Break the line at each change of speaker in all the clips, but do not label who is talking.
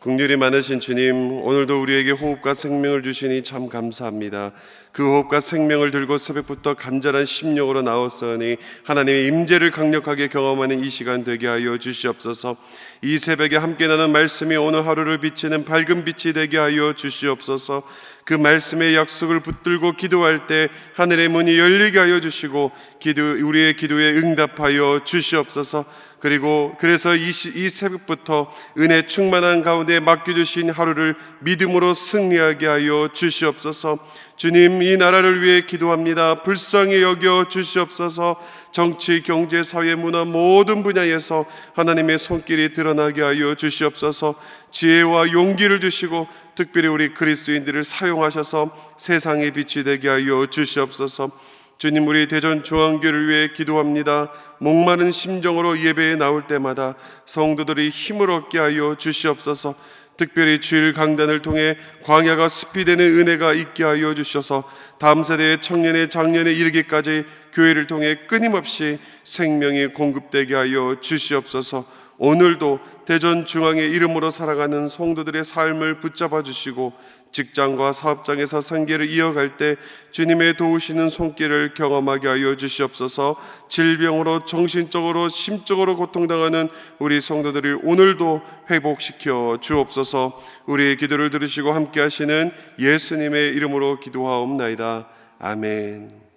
국률이 많으신 주님, 오늘도 우리에게 호흡과 생명을 주시니 참 감사합니다. 그 호흡과 생명을 들고 새벽부터 간절한 심령으로 나왔으니 하나님의 임재를 강력하게 경험하는 이 시간 되게 하여 주시옵소서. 이 새벽에 함께 나눈 말씀이 오늘 하루를 비치는 밝은 빛이 되게 하여 주시옵소서. 그 말씀의 약속을 붙들고 기도할 때 하늘의 문이 열리게 하여 주시고 기도 우리의 기도에 응답하여 주시옵소서. 그리고 그래서 이, 시, 이 새벽부터 은혜 충만한 가운데 맡겨주신 하루를 믿음으로 승리하게 하여 주시옵소서. 주님 이 나라를 위해 기도합니다. 불쌍히 여겨 주시옵소서. 정치, 경제, 사회, 문화 모든 분야에서 하나님의 손길이 드러나게 하여 주시옵소서. 지혜와 용기를 주시고 특별히 우리 그리스도인들을 사용하셔서 세상의 빛이 되게 하여 주시옵소서. 주님 우리 대전 중앙교를 위해 기도합니다. 목마른 심정으로 예배에 나올 때마다 성도들이 힘을 얻게 하여 주시옵소서. 특별히 주일 강단을 통해 광야가 숲이 되는 은혜가 있게 하여 주셔서 다음 세대의 청년의 장년에 이르기까지 교회를 통해 끊임없이 생명이 공급되게 하여 주시옵소서. 오늘도 대전 중앙의 이름으로 살아가는 성도들의 삶을 붙잡아 주시고 직장과 사업장에서 생계를 이어갈 때 주님의 도우시는 손길을 경험하게 하여 주시옵소서. 질병으로 정신적으로 심적으로 고통당하는 우리 성도들을 오늘도 회복시켜 주옵소서. 우리의 기도를 들으시고 함께 하시는 예수님의 이름으로 기도하옵나이다. 아멘.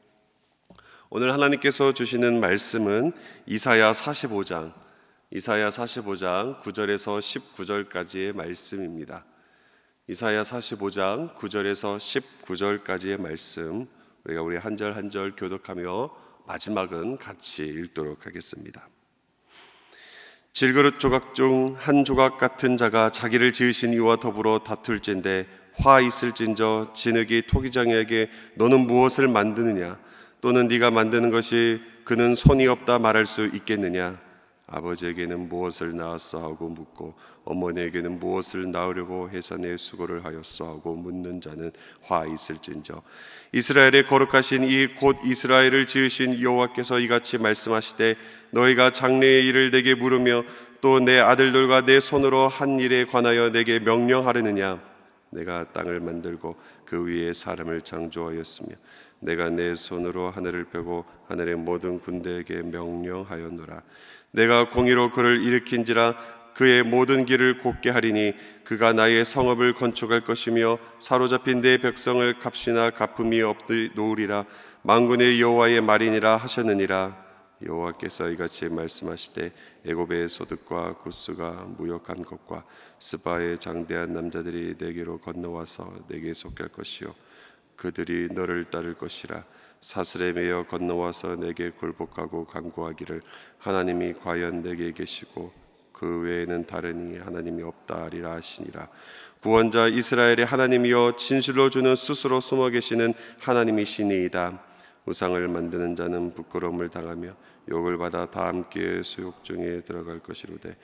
오늘 하나님께서 주시는 말씀은 이사야 45장 이사야 45장 9절에서 19절까지의 말씀입니다. 이사야 45장 9절에서 19절까지의 말씀 우리가 우리 한 절 한 절 교독하며 마지막은 같이 읽도록 하겠습니다. 질그릇 조각 중 한 조각 같은 자가 자기를 지으신 이와 더불어 다툴진대 화 있을진저 진흙이 토기장에게 너는 무엇을 만드느냐 또는 네가 만드는 것이 그는 손이 없다 말할 수 있겠느냐 아버지에게는 무엇을 낳았어 하고 묻고 어머니에게는 무엇을 낳으려고 해서 내 수고를 하였어 하고 묻는 자는 화 있을진저. 이스라엘의 거룩하신 이 곧 이스라엘을 지으신 여호와께서 이같이 말씀하시되 너희가 장래의 일을 내게 물으며 또 내 아들들과 내 손으로 한 일에 관하여 내게 명령하려느냐? 내가 땅을 만들고 그 위에 사람을 창조하였으며 내가 내 손으로 하늘을 펴고 하늘의 모든 군대에게 명령하였노라 내가 공의로 그를 일으킨지라 그의 모든 길을 곱게 하리니 그가 나의 성읍을 건축할 것이며 사로잡힌 내 백성을 값이나 갚음이 없노으리라. 만군의 여호와의 말이니라 하셨느니라. 여호와께서 이같이 말씀하시되 애굽의 소득과 구스가 무역한 것과 스바의 장대한 남자들이 내게로 건너와서 내게 속할 것이요. 그들이 너를 따를 것이라 사슬에 매여 건너와서 내게 굴복하고 간구하기를 하나님이 과연 내게 계시고 그 외에는 다른 이 하나님이 없다 하리라 하시니라. 구원자 이스라엘의 하나님이여 진실로 주는 스스로 숨어 계시는 하나님이시니이다. 우상을 만드는 자는 부끄러움을 당하며 욕을 받아 다 함께 수욕 중에 들어갈 것이로되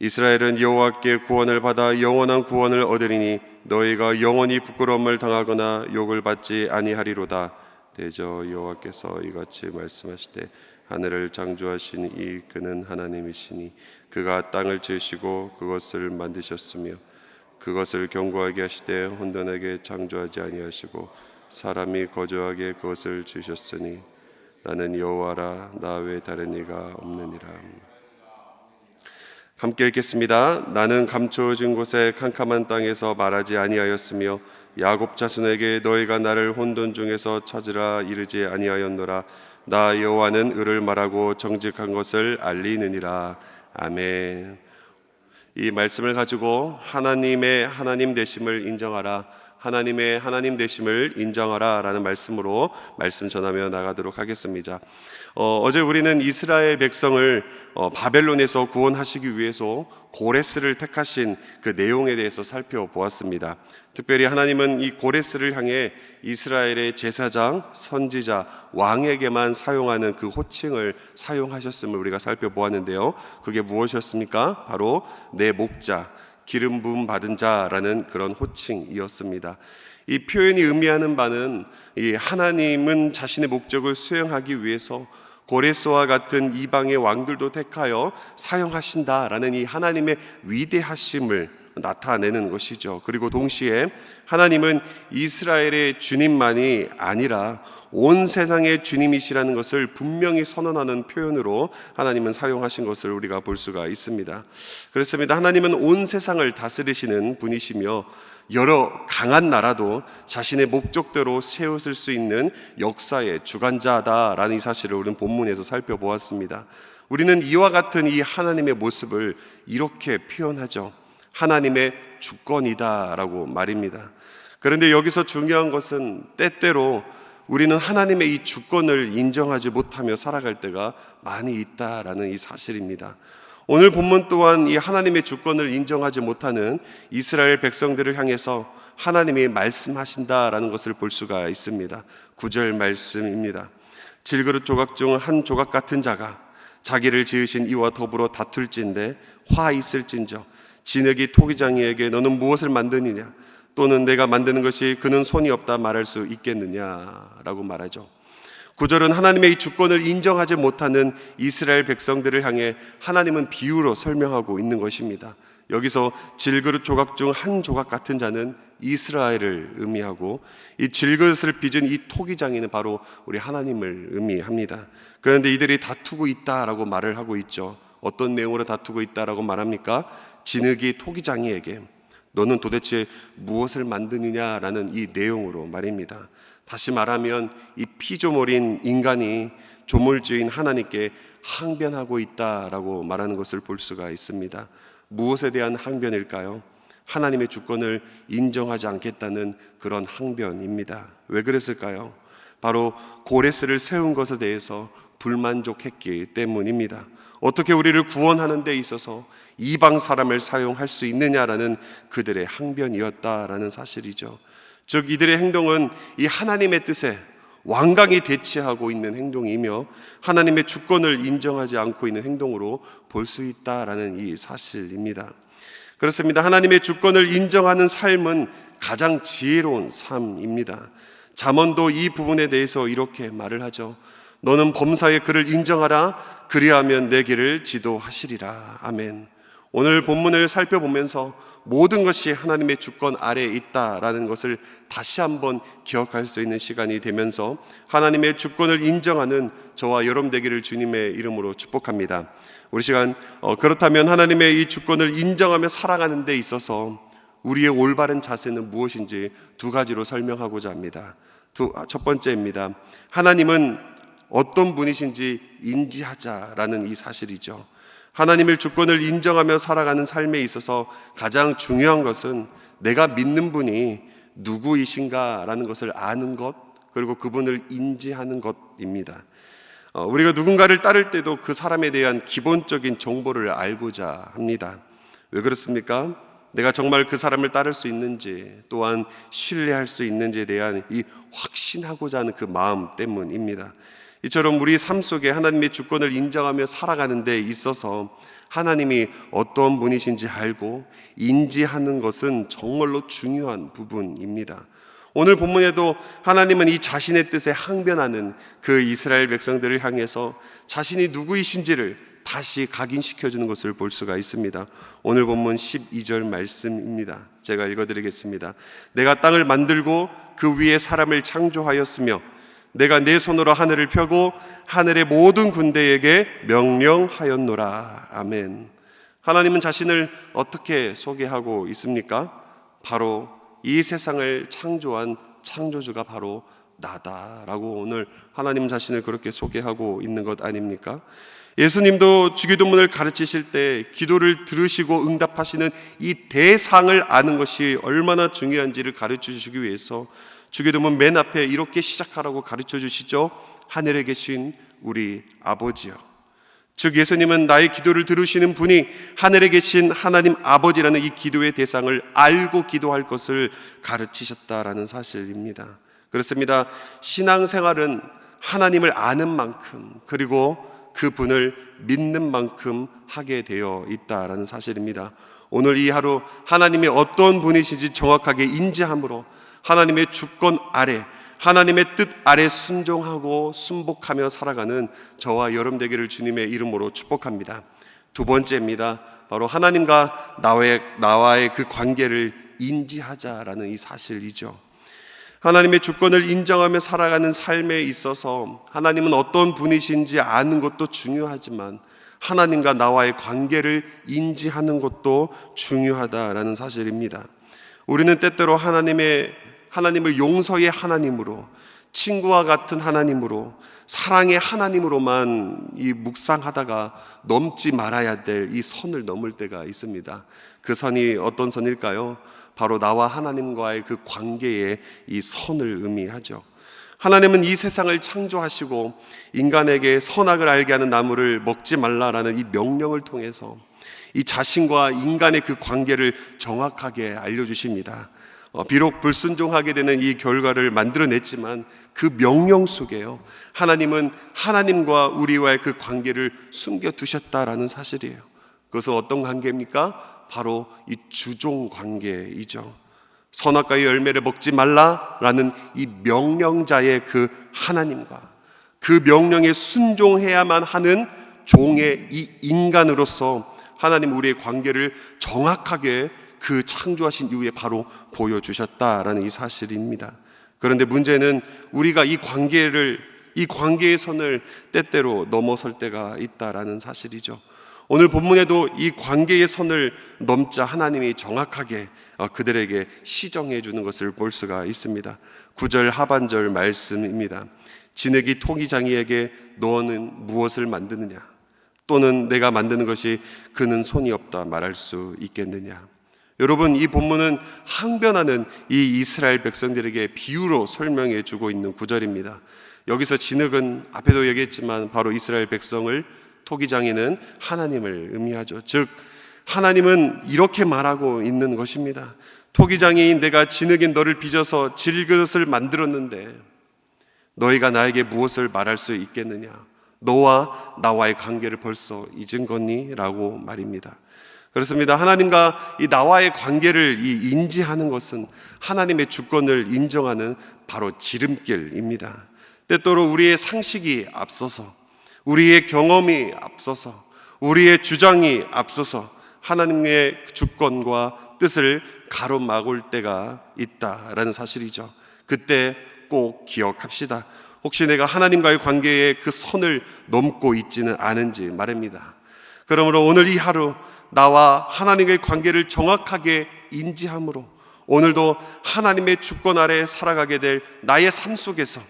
이스라엘은 여호와께 구원을 받아 영원한 구원을 얻으리니 너희가 영원히 부끄러움을 당하거나 욕을 받지 아니하리로다 대저 여호와께서 이같이 말씀하시되 하늘을 창조하신 이 그는 하나님이시니 그가 땅을 지으시고 그것을 만드셨으며 그것을 견고하게 하시되 혼돈하게 창조하지 아니하시고 사람이 거주하게 그것을 주셨으니 나는 여호와라 나 외 다른 이가 없느니라 함께 읽겠습니다. 나는 감추어진 곳에 캄캄한 땅에서 말하지 아니하였으며 야곱 자손에게 너희가 나를 혼돈 중에서 찾으라 이르지 아니하였노라 나 여호와는 의를 말하고 정직한 것을 알리느니라 아멘. 이 말씀을 가지고 하나님의 하나님 되심을 인정하라. 하나님의 하나님 되심을 인정하라라는 말씀으로 말씀 전하며 나가도록 하겠습니다. 어, 제 우리는 이스라엘 백성을 어, 바벨론에서 구원하시기 위해서 고레스를 택하신 그 내용에 대해서 살펴보았습니다. 특별히 하나님은 이 고레스를 향해 이스라엘의 제사장, 선지자, 왕에게만 사용하는 그 호칭을 사용하셨음을 우리가 살펴보았는데요. 그게 무엇이었습니까? 바로 내 목자, 기름 부음 받은 자라는 그런 호칭이었습니다. 이 표현이 의미하는 바는 이 하나님은 자신의 목적을 수행하기 위해서 고레스와 같은 이방의 왕들도 택하여 사용하신다라는 이 하나님의 위대하심을 나타내는 것이죠. 그리고 동시에 하나님은 이스라엘의 주님만이 아니라 온 세상의 주님이시라는 것을 분명히 선언하는 표현으로 하나님은 사용하신 것을 우리가 볼 수가 있습니다. 그렇습니다. 하나님은 온 세상을 다스리시는 분이시며 여러 강한 나라도 자신의 목적대로 세웠을 수 있는 역사의 주관자다라는 이 사실을 우리는 본문에서 살펴보았습니다. 우리는 이와 같은 이 하나님의 모습을 이렇게 표현하죠. 하나님의 주권이다라고 말입니다. 그런데 여기서 중요한 것은 때때로 우리는 하나님의 이 주권을 인정하지 못하며 살아갈 때가 많이 있다라는 이 사실입니다. 오늘 본문 또한 이 하나님의 주권을 인정하지 못하는 이스라엘 백성들을 향해서 하나님이 말씀하신다라는 것을 볼 수가 있습니다. 구절 말씀입니다. 질그릇 조각 중 한 조각 같은 자가 자기를 지으신 이와 더불어 다툴진대 화 있을진저 진흙이 토기장이에게 너는 무엇을 만드느냐 또는 내가 만드는 것이 그는 손이 없다 말할 수 있겠느냐라고 말하죠. 구절은 하나님의 이 주권을 인정하지 못하는 이스라엘 백성들을 향해 하나님은 비유로 설명하고 있는 것입니다. 여기서 질그릇 조각 중 한 조각 같은 자는 이스라엘을 의미하고 이 질그릇을 빚은 이 토기장이는 바로 우리 하나님을 의미합니다. 그런데 이들이 다투고 있다라고 말을 하고 있죠. 어떤 내용으로 다투고 있다라고 말합니까? 진흙이 토기장이에게 너는 도대체 무엇을 만드느냐라는 이 내용으로 말입니다. 다시 말하면 이 피조물인 인간이 조물주인 하나님께 항변하고 있다라고 말하는 것을 볼 수가 있습니다. 무엇에 대한 항변일까요? 하나님의 주권을 인정하지 않겠다는 그런 항변입니다. 왜 그랬을까요? 바로 고레스를 세운 것에 대해서 불만족했기 때문입니다. 어떻게 우리를 구원하는 데 있어서 이방 사람을 사용할 수 있느냐라는 그들의 항변이었다라는 사실이죠. 즉 이들의 행동은 이 하나님의 뜻에 완강히 대치하고 있는 행동이며 하나님의 주권을 인정하지 않고 있는 행동으로 볼 수 있다라는 이 사실입니다. 그렇습니다. 하나님의 주권을 인정하는 삶은 가장 지혜로운 삶입니다. 잠언도 이 부분에 대해서 이렇게 말을 하죠. 너는 범사의 그를 인정하라. 그리하면 내 길을 지도하시리라. 아멘. 오늘 본문을 살펴보면서 모든 것이 하나님의 주권 아래에 있다라는 것을 다시 한번 기억할 수 있는 시간이 되면서 하나님의 주권을 인정하는 저와 여러분 되기를 주님의 이름으로 축복합니다. 우리 시간 어, 그렇다면 하나님의 이 주권을 인정하며 살아가는 데 있어서 우리의 올바른 자세는 무엇인지 두 가지로 설명하고자 합니다. 두, 아, 첫 번째입니다. 하나님은 어떤 분이신지 인지하자라는 이 사실이죠. 하나님의 주권을 인정하며 살아가는 삶에 있어서 가장 중요한 것은 내가 믿는 분이 누구이신가라는 것을 아는 것, 그리고 그분을 인지하는 것입니다. 어, 우리가 누군가를 따를 때도 그 사람에 대한 기본적인 정보를 알고자 합니다. 왜 그렇습니까? 내가 정말 그 사람을 따를 수 있는지, 또한 신뢰할 수 있는지에 대한 이 확신하고자 하는 그 마음 때문입니다. 이처럼 우리 삶 속에 하나님의 주권을 인정하며 살아가는 데 있어서 하나님이 어떤 분이신지 알고 인지하는 것은 정말로 중요한 부분입니다. 오늘 본문에도 하나님은 이 자신의 뜻에 항변하는 그 이스라엘 백성들을 향해서 자신이 누구이신지를 다시 각인시켜 주는 것을 볼 수가 있습니다. 오늘 본문 12절 말씀입니다. 제가 읽어 드리겠습니다. 내가 땅을 만들고 그 위에 사람을 창조하였으며 내가 내 손으로 하늘을 펴고 하늘의 모든 군대에게 명령하였노라. 아멘. 하나님은 자신을 어떻게 소개하고 있습니까? 바로 이 세상을 창조한 창조주가 바로 나다라고 오늘 하나님 자신을 그렇게 소개하고 있는 것 아닙니까? 예수님도 주기도문을 가르치실 때 기도를 들으시고 응답하시는 이 대상을 아는 것이 얼마나 중요한지를 가르쳐 주시기 위해서 주기도문 맨 앞에 이렇게 시작하라고 가르쳐 주시죠. 하늘에 계신 우리 아버지요. 즉 예수님은 나의 기도를 들으시는 분이 하늘에 계신 하나님 아버지라는 이 기도의 대상을 알고 기도할 것을 가르치셨다라는 사실입니다. 그렇습니다. 신앙생활은 하나님을 아는 만큼 그리고 그 분을 믿는 만큼 하게 되어 있다라는 사실입니다. 오늘 이 하루 하나님이 어떤 분이신지 정확하게 인지함으로 하나님의 주권 아래 하나님의 뜻 아래 순종하고 순복하며 살아가는 저와 여러분 되기를 주님의 이름으로 축복합니다. 두 번째입니다. 바로 하나님과 나와의, 나와의 그 관계를 인지하자라는 이 사실이죠. 하나님의 주권을 인정하며 살아가는 삶에 있어서 하나님은 어떤 분이신지 아는 것도 중요하지만 하나님과 나와의 관계를 인지하는 것도 중요하다라는 사실입니다. 우리는 때때로 하나님의 하나님을 용서의 하나님으로 친구와 같은 하나님으로 사랑의 하나님으로만 이 묵상하다가 넘지 말아야 될 이 선을 넘을 때가 있습니다. 그 선이 어떤 선일까요? 바로 나와 하나님과의 그 관계에 이 선을 의미하죠. 하나님은 이 세상을 창조하시고 인간에게 선악을 알게 하는 나무를 먹지 말라라는 이 명령을 통해서 이 자신과 인간의 그 관계를 정확하게 알려주십니다. 어, 비록 불순종하게 되는 이 결과를 만들어냈지만 그 명령 속에요. 하나님은 하나님과 우리와의 그 관계를 숨겨두셨다라는 사실이에요. 그것은 어떤 관계입니까? 바로 이 주종 관계이죠. 선악과의 열매를 먹지 말라라는 이 명령자의 그 하나님과 그 명령에 순종해야만 하는 종의 이 인간으로서 하나님 우리의 관계를 정확하게 그 창조하신 이후에 바로 보여주셨다라는 이 사실입니다. 그런데 문제는 우리가 이 관계를 이 관계의 선을 때때로 넘어설 때가 있다라는 사실이죠. 오늘 본문에도 이 관계의 선을 넘자 하나님이 정확하게 어, 그들에게 시정해 주는 것을 볼 수가 있습니다. 9절 하반절 말씀입니다. 진흙이 토기장이에게 너는 무엇을 만드느냐? 또는 내가 만드는 것이 그는 손이 없다 말할 수 있겠느냐? 여러분 이 본문은 항변하는 이 이스라엘 백성들에게 비유로 설명해 주고 있는 구절입니다. 여기서 진흙은 앞에도 얘기했지만 바로 이스라엘 백성을 토기장이는 하나님을 의미하죠. 즉 하나님은 이렇게 말하고 있는 것입니다. 토기장이인 내가 진흙인 너를 빚어서 질그릇을 만들었는데 너희가 나에게 무엇을 말할 수 있겠느냐? 너와 나와의 관계를 벌써 잊은 거니? 라고 말입니다. 그렇습니다. 하나님과 이 나와의 관계를 이 인지하는 것은 하나님의 주권을 인정하는 바로 지름길입니다. 때때로 우리의 상식이 앞서서 우리의 경험이 앞서서 우리의 주장이 앞서서 하나님의 주권과 뜻을 가로막을 때가 있다라는 사실이죠. 그때 꼭 기억합시다. 혹시 내가 하나님과의 관계에 그 선을 넘고 있지는 않은지 말입니다. 그러므로 오늘 이 하루 나와 하나님의 관계를 정확하게 인지함으로 오늘도 하나님의 주권 아래 살아가게 될 나의 삶 속에서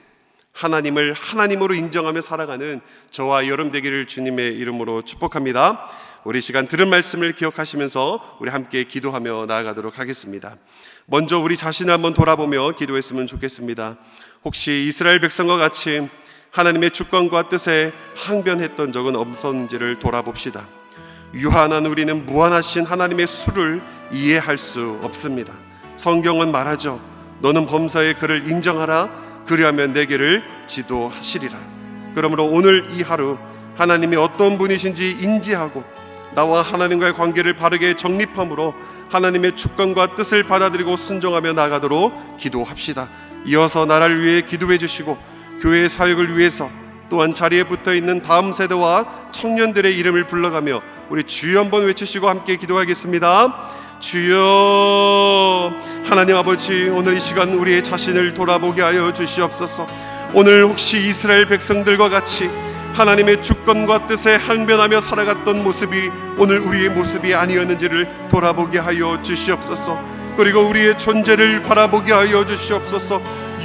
하나님을 하나님으로 인정하며 살아가는 저와 여러분 되기를 주님의 이름으로 축복합니다. 우리 시간 들은 말씀을 기억하시면서 우리 함께 기도하며 나아가도록 하겠습니다. 먼저 우리 자신을 한번 돌아보며 기도했으면 좋겠습니다. 혹시 이스라엘 백성과 같이 하나님의 주권과 뜻에 항변했던 적은 없었는지를 돌아봅시다. 유한한 우리는 무한하신 하나님의 수를 이해할 수 없습니다. 성경은 말하죠. 너는 범사의 그를 인정하라. 그리하면 내게를 지도하시리라. 그러므로 오늘 이 하루 하나님이 어떤 분이신지 인지하고 나와 하나님과의 관계를 바르게 정립함으로 하나님의 주권과 뜻을 받아들이고 순종하며 나가도록 기도합시다. 이어서 나라를 위해 기도해 주시고 교회 사역을 위해서 또한 자리에 붙어 있는 다음 세대와 청년들의 이름을 불러가며 우리 주여 한번 외치시고 함께 기도하겠습니다. 주여 하나님 아버지 오늘 이 시간 우리의 자신을 돌아보게 하여 주시옵소서. 오늘 혹시 이스라엘 백성들과 같이 하나님의 주권과 뜻에 항변하며 살아갔던 모습이 오늘 우리의 모습이 아니었는지를 돌아보게 하여 주시옵소서. 그리고 우리의 존재를 바라보게 하여 주시옵소서.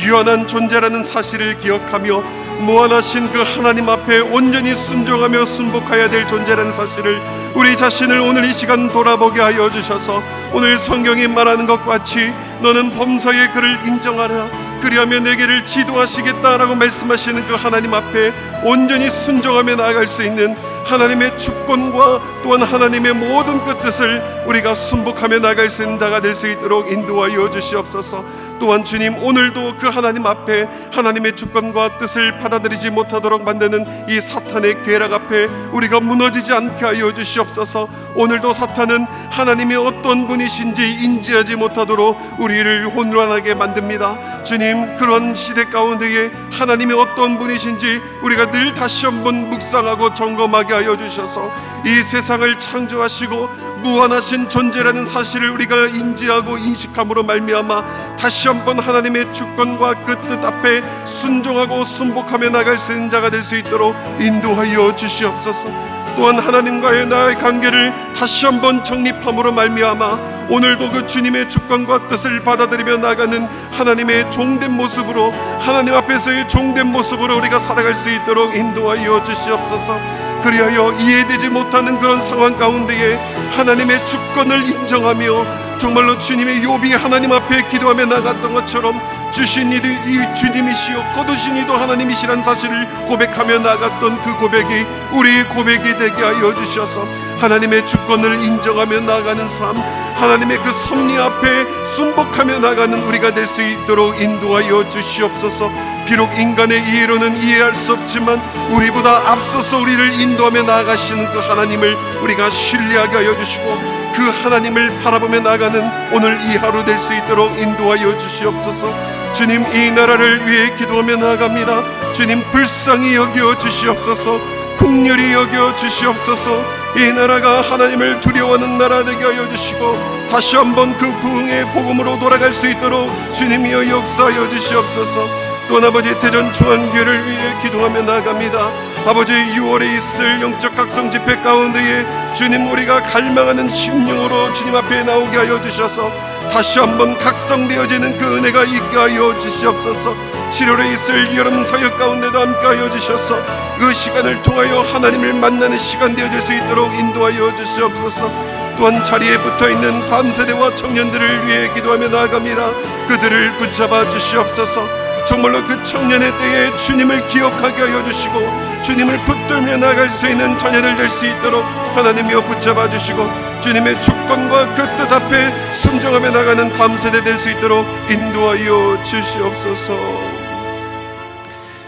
유한한 존재라는 사실을 기억하며 무한하신 그 하나님 앞에 온전히 순종하며 순복해야 될 존재라는 사실을 우리 자신을 오늘 이 시간 돌아보게 하여 주셔서 오늘 성경이 말하는 것 같이 너는 범사의 그를 인정하라 그리하면 내게를 지도하시겠다라고 말씀하시는 그 하나님 앞에 온전히 순종하며 나아갈 수 있는 하나님의 주권과 또한 하나님의 모든 그 뜻을 우리가 순복하며 나갈 수 있는 자가 될 수 있도록 인도하여 주시옵소서. 또한 주님 오늘도 그 하나님 앞에 하나님의 주권과 뜻을 받아들이지 못하도록 만드는 이 사탄의 괴락 앞에 우리가 무너지지 않게 하여 주시옵소서 오늘도 사탄은 하나님의 어떤 분이신지 인지하지 못하도록 우리를 혼란하게 만듭니다 주님 그런 시대 가운데에 하나님의 어떤 분이신지 우리가 늘 다시 한번 묵상하고 점검하게 하여 주셔서 이 세상을 창조하시고 무한하신 존재라는 사실을 우리가 인지하고 인식함으로 말미암아 다시 한번 하나님의 주권과 그 뜻 앞에 순종하고 순복하며 나갈 수 있는 자가 될 수 있도록 인도하여 주시옵소서. 또한 하나님과의 나의 관계를 다시 한번 정립함으로 말미암아 오늘도 그 주님의 주권과 뜻을 받아들이며 나가는 하나님의 종된 모습으로 하나님 앞에서의 종된 모습으로 우리가 살아갈 수 있도록 인도하여 주시옵소서. 그리하여 이해되지 못하는 그런 상황 가운데에 하나님의 주권을 인정하며 정말로 주님의 요비 하나님 앞에 기도하며 나갔던 것처럼 주신 이도 이 주님이시요 거두신 이도 하나님이시란 사실을 고백하며 나갔던 그 고백이 우리의 고백이 되게 하여 주셔서 하나님의 주권을 인정하며 나가는 삶 하나님의 그 섭리 앞에 순복하며 나가는 우리가 될 수 있도록 인도하여 주시옵소서. 비록 인간의 이해로는 이해할 수 없지만 우리보다 앞서서 우리를 인도하며 나아가시는 그 하나님을 우리가 신뢰하게 하여 주시고 그 하나님을 바라보며 나가는 오늘 이 하루 될 수 있도록 인도하여 주시옵소서. 주님 이 나라를 위해 기도하며 나아갑니다. 주님 불쌍히 여겨 주시옵소서. 국률이 여겨 주시옵소서. 이 나라가 하나님을 두려워하는 나라 되게 하여 주시고 다시 한번 그 부흥의 복음으로 돌아갈 수 있도록 주님이여 역사하여 주시옵소서 또한 아버지 대전 중앙교회를 위해 기도하며 나아갑니다. 아버지 6월에 있을 영적 각성 집회 가운데에 주님 우리가 갈망하는 심령으로 주님 앞에 나오게 하여 주셔서 다시 한번 각성되어지는 그 은혜가 있게 하여 주시옵소서. 7월에 있을 여름 사역 가운데도 함께 하여 주셔서 그 시간을 통하여 하나님을 만나는 시간 되어질 수 있도록 인도하여 주시옵소서. 또한 자리에 붙어 있는 다음 세대와 청년들을 위해 기도하며 나아갑니다. 그들을 붙잡아 주시옵소서 정말로 그 청년의 때에 주님을 기억하게 하여 주시고 주님을 붙들며 나갈 수 있는 자녀들 될 수 있도록 하나님이여 붙잡아 주시고 주님의 주권과 그 뜻 앞에 순종하며 나가는 다음 세대 될 수 있도록 인도하여 주시옵소서.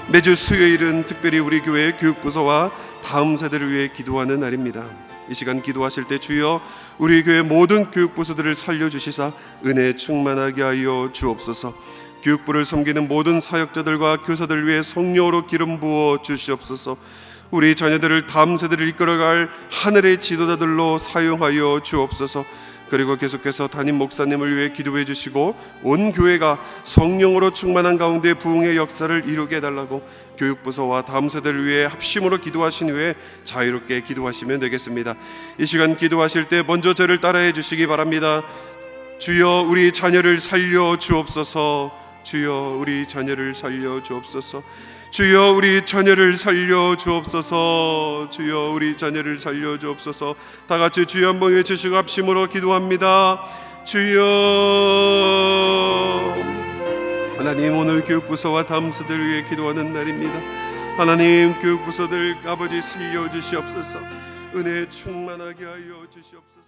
매주 수요일은 특별히 우리 교회 교육부서와 다음 세대를 위해 기도하는 날입니다. 이 시간 기도하실 때 주여 우리 교회 모든 교육부서들을 살려 주시사 은혜 충만하게 하여 주옵소서. 교육부를 섬기는 모든 사역자들과 교사들 위해 성령으로 기름 부어 주시옵소서. 우리 자녀들을 다음 세대를 이끌어갈 하늘의 지도자들로 사용하여 주옵소서. 그리고 계속해서 담임 목사님을 위해 기도해 주시고 온 교회가 성령으로 충만한 가운데 부흥의 역사를 이루게 해달라고 교육부서와 다음 세대를 위해 합심으로 기도하신 후에 자유롭게 기도하시면 되겠습니다. 이 시간 기도하실 때 먼저 저를 따라해 주시기 바랍니다. 주여 우리 자녀를 살려 주옵소서. 주여 우리 자녀를 살려 주옵소서. 주여 우리 자녀를 살려 주옵소서. 주여 우리 자녀를 살려 주옵소서. 다 같이 주여 한번 외치시고 합심으로 기도합니다. 주여 하나님 오늘 교육부서와 세대를 위해 기도하는 날입니다. 하나님 교육부서들 아버지 살려 주시옵소서. 은혜 충만하게 하여 주시옵소서.